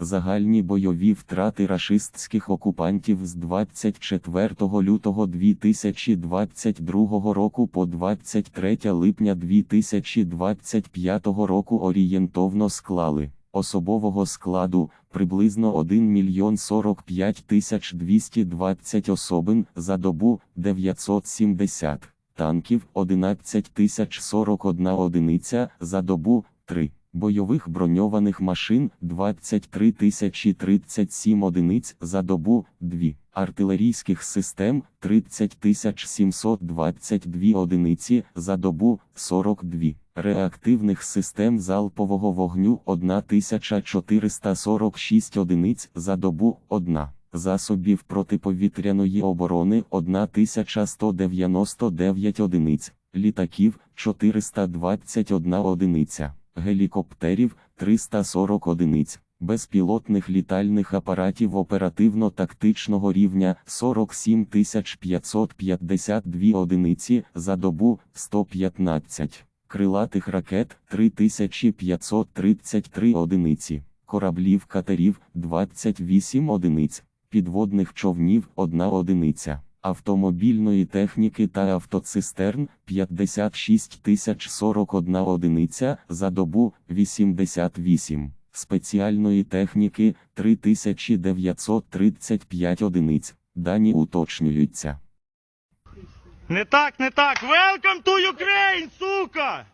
Загальні бойові втрати рашистських окупантів з 24 лютого 2022 року по 23 липня 2025 року орієнтовно склали особового складу приблизно 1 мільйон 45 тисяч 220 особин за добу 970 танків 11 тисяч 41 одиниця за добу 3. Бойових броньованих машин 23 тисячі 37 одиниць за добу 2. Артилерійських систем 30 тисяч 722 одиниці за добу 42. Реактивних систем залпового вогню 1446 одиниць за добу 1. Засобів протиповітряної оборони 1199 одиниць, літаків 421 одиниця, гелікоптерів 340 одиниць, безпілотних літальних апаратів оперативно-тактичного рівня 47 552 одиниці за добу 115, крилатих ракет 3533 одиниці, кораблів катерів 28 одиниць. Підводних човнів 1 одиниця, автомобільної техніки та автоцистерн 56 тисяч 41 одиниця за добу 88, спеціальної техніки 3935 одиниць. Дані уточнюються. Не так, не так. Welcome to Ukraine, сука!